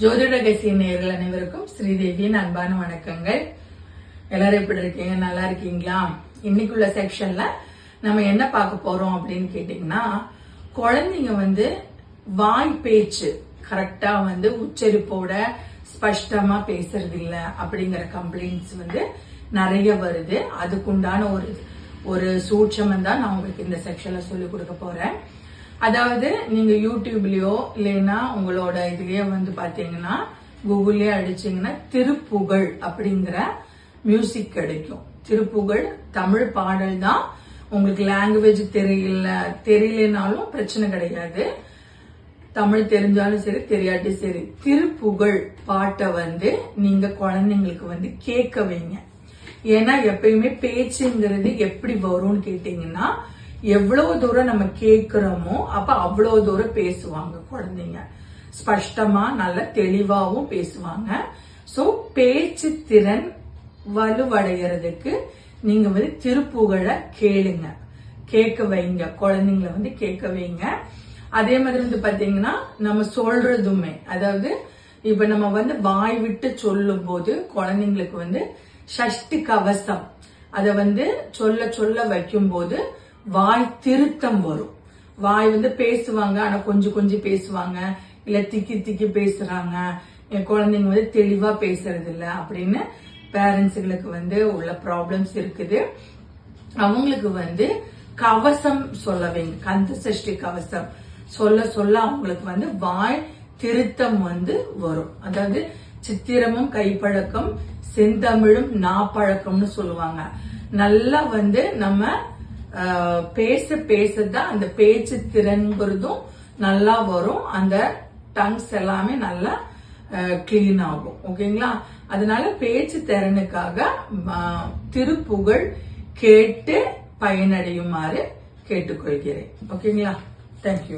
ஜோதிட கசிய நேர்கள் அனைவருக்கும் ஸ்ரீதேவியின் அன்பான வணக்கங்கள். எல்லாரும் எப்படி இருக்கீங்க? நல்லா இருக்கீங்களா? இன்னைக்குள்ள செக்ஷன்ல நம்ம என்ன பார்க்க போறோம் அப்படின்னு கேட்டீங்கன்னா குழந்தைங்க வந்து வாய் பேச்சு கரெக்டா வந்து உச்சரிப்போட ஸ்பஷ்டமா பேசுறது இல்ல அப்படிங்கிற கம்ப்ளைண்ட்ஸ் வந்து நிறைய வருது. அதுக்குண்டான ஒரு ஒரு சூட்சமம் தான் நான் உங்களுக்கு இந்த செக்ஷன்ல சொல்லி கொடுக்க போறேன். அதாவது நீங்க யூடியூப்லயோ இல்லைன்னா உங்களோட இதுலயே வந்து பாத்தீங்கன்னா கூகுள்லயே அடிச்சீங்கன்னா திருப்புகழ் அப்படிங்கிற மியூசிக் கிடைக்கும். திருப்புகழ் தமிழ் பாடல் தான். உங்களுக்கு லாங்குவேஜ் தெரியல தெரியலனாலும் பிரச்சனை கிடையாது. தமிழ் தெரிஞ்சாலும் சரி தெரியாட்டி சரி. திருப்புகழ் பாட்டை வந்து நீங்க குழந்தைங்களுக்கு வந்து கேட்க வைங்க. ஏன்னா எப்பயுமே பேச்சுங்கிறது எப்படி வரும்னு கேட்டீங்கன்னா எவ்வளவு தூரம் நம்ம கேட்கிறோமோ அப்ப அவ்வளவு தூரம் பேசுவாங்க குழந்தைங்க. ஸ்பஷ்டமா நல்ல தெளிவாகவும் பேசுவாங்க. சோ பேச்சு திறன் வலுவடைகிறதுக்கு நீங்க வந்து திருப்புகழை கேளுங்க. கேட்க வைங்க. குழந்தைங்களை வந்து கேட்க வைங்க. அதே மாதிரி வந்து பாத்தீங்கன்னா நம்ம சொல்றதுமே அதாவது இப்ப நம்ம வந்து வாய் விட்டு சொல்லும் போது குழந்தைங்களுக்கு வந்து சஷ்டி கவசம் அதை வந்து சொல்ல சொல்ல வைக்கும் போது வாய் திருத்தம் வரும். வாய் வந்து பேசுவாங்க ஆனா கொஞ்சம் கொஞ்சம் பேசுவாங்க. இல்ல திக்கி திக்கி பேசுறாங்க. என் குழந்தைங்க வந்து தெளிவா பேசுறது இல்ல அப்படின்னு பேரண்ட்ஸுகளுக்கு வந்து உள்ள ப்ராப்ளம்ஸ் இருக்குது. அவங்களுக்கு வந்து கவசம் சொல்ல வைங்க. கந்த சஷ்டி கவசம். சொல்ல சொல்ல அவங்களுக்கு வந்து வாய் திருத்தம் வந்து வரும். அதாவது சித்திரமும் கைப்பழக்கம் செந்தமிழும் நாப்பழக்கம்னு சொல்லுவாங்க. நல்லா வந்து நம்ம பேச பேச பேசதான் அந்த பேச்சு திறன்கிறதும் நல்லா வரும். அந்த டங்ஸ் எல்லாமே நல்லா கிளீன் ஆகும். ஓகேங்களா? அதனால பேச்சு திறனுக்காக திருப்புகழ் கேட்டு பயனடையுமாறு கேட்டுக்கொள்கிறேன். ஓகேங்களா? தேங்க்யூ